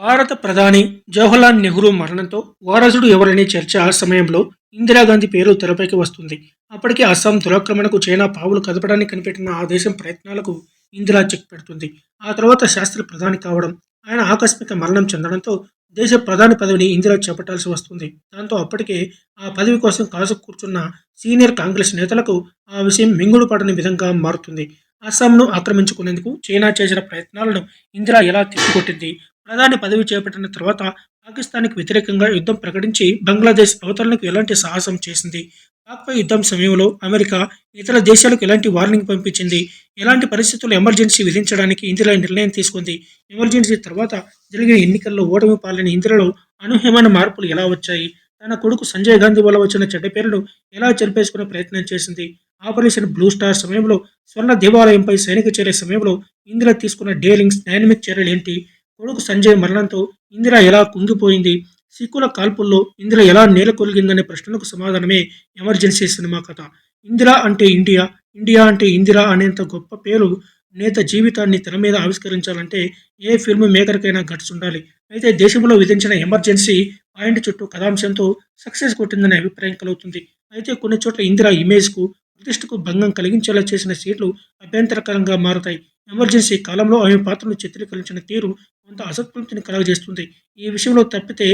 భారత ప్రధాని జవహర్లాల్ నెహ్రూ మరణంతో వారసుడు ఎవరనే చర్చ ఆ సమయంలో ఇందిరాగాంధీ పేరు తెరపైకి వస్తుంది. అప్పటికే అస్సాం దురాక్రమణకు చైనా పావులు కదపడానికి కనిపెట్టిన ఆ దేశం ప్రయత్నాలకు ఇందిరా చెక్ పెడుతుంది. ఆ తర్వాత శాస్త్రి ప్రధాని కావడం ఆయన ఆకస్మిక మరణం చెందడంతో దేశ ప్రధాని పదవిని ఇందిరా చేపట్టాల్సి వస్తుంది. దాంతో అప్పటికే ఆ పదవి కోసం కాసు కూర్చున్న సీనియర్ కాంగ్రెస్ నేతలకు ఆ విషయం మింగుడు పడని విధంగా మారుతుంది. అస్సాంను ఆక్రమించుకునేందుకు చైనా చేసిన ప్రయత్నాలను ఇందిరా ఎలా తిప్పికొట్టింది? ప్రధాని పదవి చేపట్టిన తర్వాత పాకిస్తాన్కి వ్యతిరేకంగా యుద్ధం ప్రకటించి బంగ్లాదేశ్ అవతరణకు ఎలాంటి సాహసం చేసింది? పాక్పై యుద్ధం సమయంలో అమెరికా ఇతర దేశాలకు ఎలాంటి వార్నింగ్ పంపించింది? ఎలాంటి పరిస్థితుల్లో ఎమర్జెన్సీ విధించడానికి ఇందిరా నిర్ణయం తీసుకుంది? ఎమర్జెన్సీ తర్వాత జరిగిన ఎన్నికల్లో ఓటమి పాలైన ఇందిరలో అనూహ్యమైన మార్పులు ఎలా వచ్చాయి? తన కొడుకు సంజయ్ గాంధీ వల్ల వచ్చిన చెడ్డ పేరును ఎలా చెరిపేసుకునే ప్రయత్నం చేసింది? ఆపరేషన్ బ్లూ స్టార్ సమయంలో స్వర్ణ దేవాలయంపై సైనిక చర్య సమయంలో ఇందిరా తీసుకున్న డేలింగ్స్ డైనమిక్ చర్యలు ఏంటి? కొడుకు సంజయ్ మరణంతో ఇందిర ఎలా కుంగిపోయింది? సిక్కుల కాల్పుల్లో ఇందిర ఎలా నేలకొలిగిందనే ప్రశ్నలకు సమాధానమే ఎమర్జెన్సీ సినిమా కథ. ఇందిరా అంటే ఇండియా ఇండియా అంటే ఇందిరా అనేంత గొప్ప పేరు నేత జీవితాన్ని తెర మీద ఆవిష్కరించాలంటే ఏ ఫిల్మ్ మేకర్కైనా గట్స్ ఉండాలి. అయితే దేశంలో విధించిన ఎమర్జెన్సీ పాయింట్ చుట్టూ కథాంశంతో సక్సెస్ కొట్టిందనే అభిప్రాయం కలుగుతుంది. అయితే కొన్ని చోట్ల ఇందిరా ఇమేజ్కు ప్రతిష్టకు భంగం కలిగించేలా చేసిన సీట్లు అభ్యంతరకరంగా మారుతాయి. ఎమర్జెన్సీ కాలంలో ఆమె పాత్రను చిత్రీకరించిన తీరు కొంత అసంతృప్తిని కలగజేస్తుంది. ఈ విషయంలో తప్పితే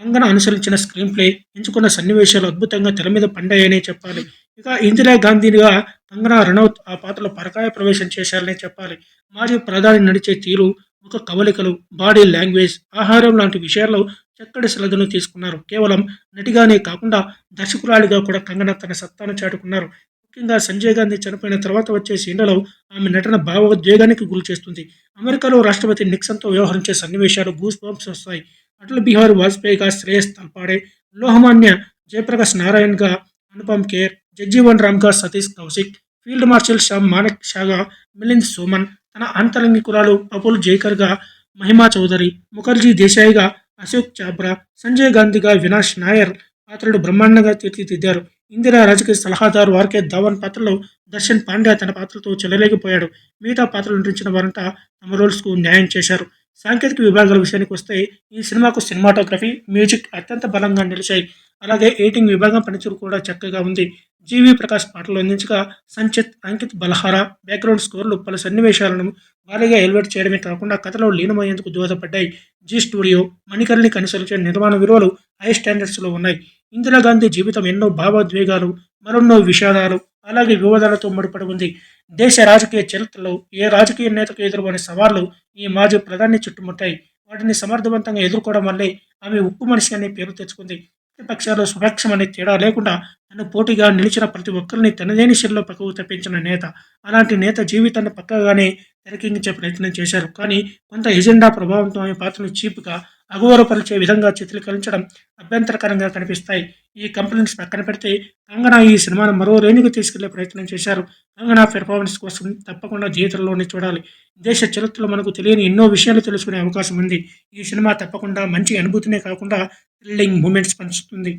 కంగన అనుసరించిన స్క్రీన్ ప్లే ఎంచుకున్న సన్నివేశాలు అద్భుతంగా తెర మీద పండాయనే చెప్పాలి. ఇక ఇందిరా గాంధీనిగా కంగనా రనౌత్ ఆ పాత్రలో పరకాయ ప్రవేశం చేశారనే చెప్పాలి. మాజీ ప్రధాని నడిచే తీరు ఒక కవలికలు బాడీ లాంగ్వేజ్ ఆహారం లాంటి విషయాల్లో చక్కటి శ్రద్ధను తీసుకున్నారు. కేవలం నటిగానే కాకుండా దర్శకురాలిగా కూడా కంగన తన సత్తాను చాటుకున్నారు. ముఖ్యంగా సంజయ్ గాంధీ చనిపోయిన తర్వాత వచ్చే సీన్లలో ఆమె నటన భావోద్వేగానికి గురి చేస్తుంది. అమెరికాలో రాష్ట్రపతి నిక్సన్తో వ్యవహరించే సన్నివేశాలు గూస్ బాంబ్స్ వస్తాయి. అటల్ బిహారీ వాజ్పేయిగా శ్రేయస్ తల్పాడే లోహమాన్య జయప్రకాష్ నారాయణ్గా అనుపమ్ కేర్ జగ్జీవన్ రామ్గా సతీష్ కౌశిక్ ఫీల్డ్ మార్షల్ షా మానక్ షాగా మిలింద్ సోమన్ తన అంతరంగికురాలు పపుల్ జైకర్గా మహిమా చౌదరి ముఖర్జీ దేశాయిగా అశోక్ చాబ్రా సంజయ్ గాంధీగా వినాష్ నాయర్ పాత్రలు బ్రహ్మాండంగా తీర్చిదిద్దారు. ఇందిరా రాజకీయ సలహాదారు ఆర్కే ధవన్ పాత్రలో దర్శన్ పాండ్యా తన పాత్రతో చెలలేకపోయాడు మిగతా పాత్రలు నటించిన వారంతా తమ రోల్స్కు న్యాయం చేశారు. సాంకేతిక విభాగాల విషయానికి వస్తే ఈ సినిమాకు సినిమాటోగ్రఫీ మ్యూజిక్ అత్యంత బలంగా నిలిచాయి. అలాగే ఎయిటింగ్ విభాగం పనితీరు కూడా చక్కగా ఉంది. జీవి ప్రకాష్ పాటలు అందించగా సంచిత్ అంకిత్ బలహారా బ్యాక్గ్రౌండ్ స్కోర్లు పలు సన్నివేశాలను భారీగా ఎలివేట్ చేయడమే కాకుండా కథలో లీనమయ్యేందుకు దోహదపడ్డాయి. జీ స్టూడియో మణికర్ణికి అనుసరించిన నిర్మాణ విలువలు హై స్టాండర్డ్స్లో ఉన్నాయి. ఇందిరాగాంధీ జీవితం ఎన్నో భావోద్వేగాలు మరెన్నో విషాదాలు అలాగే వివాదాలతో ముడిపడి ఉంది. దేశ రాజకీయ చరిత్రలో ఏ రాజకీయ నేతకు ఎదుర్కొనే సవాళ్ళు ఈ మాజీ ప్రధాని చుట్టుముట్టాయి. వాటిని సమర్థవంతంగా ఎదుర్కోవడం వల్లే ఆమె ఉప్పు మనిషి అనే పేరు తెచ్చుకుంది. ప్రతిపక్షాలు సుపక్షం అనే తేడా లేకుండా తను పోటీగా నిలిచిన ప్రతి ఒక్కరిని తనదేని శిల్లో పక్కకు తెప్పించిన నేత. అలాంటి నేత జీవితాన్ని పక్కగానే తెరకెక్కించే ప్రయత్నం చేశారు. కానీ కొంత ఎజెండా ప్రభావంతో ఆమె పాత్రను చీపుగా అగౌరవపరిచే విధంగా చిత్రీకరించడం అభ్యంతరకరంగా కనిపిస్తాయి. ఈ కంప్లైంట్స్ పక్కన పెడితే కంగనా ఈ సినిమాను మరో రేణుకు తీసుకెళ్ళే ప్రయత్నం చేశారు. కంగనా పెర్ఫార్మెన్స్ కోసం తప్పకుండా థియేటర్లోనే చూడాలి. దేశ చరిత్రలో మనకు తెలియని ఎన్నో విషయాలు తెలుసుకునే అవకాశం ఉంది. ఈ సినిమా తప్పకుండా మంచి అనుభూతినే కాకుండా థ్రిల్లింగ్ మూమెంట్స్ పంచుతుంది.